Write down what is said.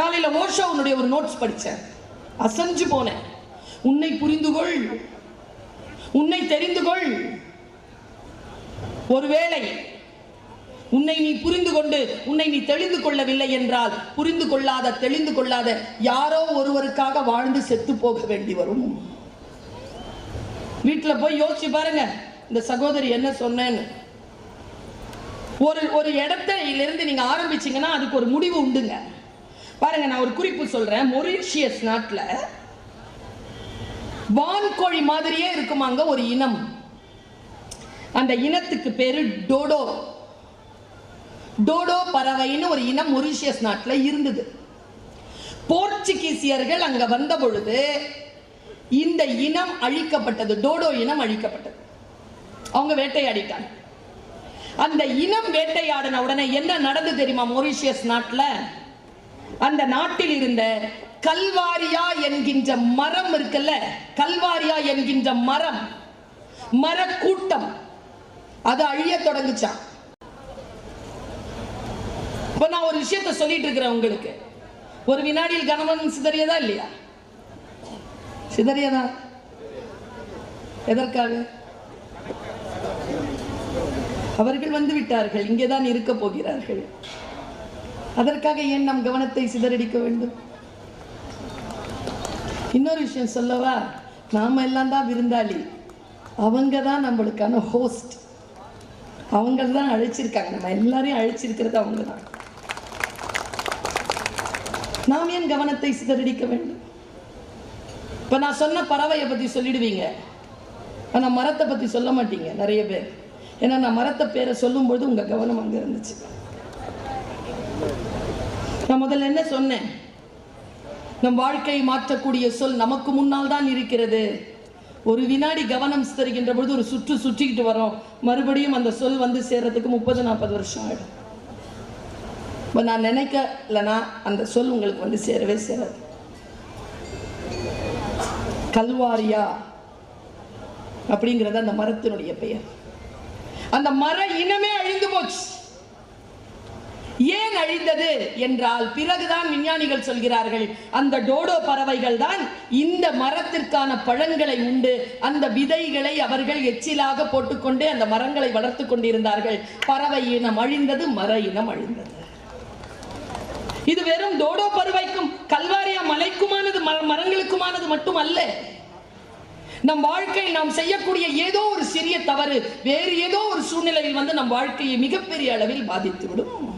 காலையில உன்னுடைய ஒரு நோட்ஸ் படித்தேன் அசஞ்சு போனேன். உன்னை புரிந்து கொள் உன்னை தெரிந்து கொள் ஒருவேளை உன்னை நீ புரிந்து கொண்டு உன்னை நீ தெளிந்து கொள்ளவில்லை என்றால் புரிந்து கொள்ளாத தெளிந்து கொள்ளாத யாரோ ஒருவருக்காக வாழ்ந்து செத்து போக வேண்டி வரும். வீட்டில் போய் யோசிச்சு பாருங்க இந்த சகோதரி என்ன சொன்னேன்னு. ஒரு ஒரு இடத்துல இருந்து நீங்க ஆரம்பிச்சீங்கன்னா அதுக்கு ஒரு முடிவு உண்டுங்க. பாருங்க நான் ஒரு குறிப்பு சொல்றேன். மொரிஷியஸ் நாட்டில் வான்கோழி மாதிரியே இருக்குமாங்க ஒரு இனம். அந்த இனத்துக்கு பேரு டோடோ. டோடோ பறவைன்னு ஒரு இனம் மொரிஷியஸ் நாட்டில் இருந்தது. போர்ச்சுகீசியர்கள் அங்க வந்த பொழுது இந்த இனம் அழிக்கப்பட்டது டோடோ இனம் அழிக்கப்பட்டது. அவங்க வேட்டையாடிட்டாங்க. அந்த இனம் வேட்டையாடின உடனே என்ன நடந்து தெரியுமா மொரிஷியஸ் நாட்டில்? அந்த நாட்டில் இருந்த கல்வாரியா என்கின்ற மரம் இருக்குல்ல? கல்வாரியா என்கின்ற மரம். மரக்கூட்டம். அது அழிய தொடங்குச்சான் இப்ப நான் ஒரு விஷயத்தை சொல்லிட்டு இருக்கிறேன் உங்களுக்கு. ஒரு வினாடியில் கணவன் சிதறியதா இல்லையா? சிதறியதா? எதற்காக? அவர்கள் வந்து விட்டார்கள். இங்கேதான் இருக்க போகிறார்கள். அதற்காக ஏன் நம் கவனத்தை சிதறடிக்க வேண்டும்? இன்னொரு விஷயம் சொல்லவா? நாம எல்லாம் தான் விருந்தாளி. அவங்க தான் நம்மளுக்கான ஹோஸ்ட் அவங்க தான் அழைச்சிருக்காங்க. நம்ம எல்லாரையும் அழைச்சிருக்கிறது அவங்க தான் நாம் ஏன் கவனத்தை சிதறடிக்க வேண்டும்? இப்ப நான் சொன்ன பறவையை பத்தி சொல்லிடுவீங்க. ஆனால் மரத்தை பத்தி சொல்ல மாட்டீங்க நிறைய பேர். ஏன்னா நான் மரத்தை பேரை சொல்லும்போது உங்க கவனம் அங்க இருந்துச்சு. நான் முதல்ல என்ன சொன்னேன்? நம் வாழ்க்கையை மாற்றக்கூடிய சொல் நமக்கு முன்னால் தான் இருக்கிறது. ஒரு வினாடி கவனம் சிதறுகின்ற பொழுது ஒரு சுற்று சுற்றிக்கிட்டு வரோம் மறுபடியும் அந்த சொல் வந்து சேர்றதுக்கு முப்பது நாற்பது வருஷம் ஆகிடும் இப்போ நான் நினைக்கலனா அந்த சொல் உங்களுக்கு வந்து சேரவே சேராது. கல்வாரியா அப்படிங்கிறது அந்த மரத்தினுடைய பெயர். அந்த மர இனமே அழிந்து போச்சு. ஏன் அழிந்தது என்றால் பிறகுதான் விஞ்ஞானிகள் சொல்கிறார்கள் அந்த டோடோ பறவைகள் தான் இந்த மரத்திற்கான பழங்களை உண்டு அந்த விதைகளை அவர்கள் எச்சிலாக போட்டுக்கொண்டு அந்த மரங்களை வளர்த்து கொண்டிருந்தார்கள். பறவை இனம் அழிந்தது மர இனம் அழிந்தது. இது வெறும் டோடோ பறவைக்கும் கல்வாரியா மலைக்குமானது மரங்களுக்குமானது மட்டும் அல்ல நம் வாழ்க்கையில் நாம் செய்யக்கூடிய ஏதோ ஒரு சிறிய தவறு வேறு ஏதோ ஒரு சூழ்நிலையில் வந்து நம் வாழ்க்கையை மிகப்பெரிய அளவில் பாதித்துவிடும்.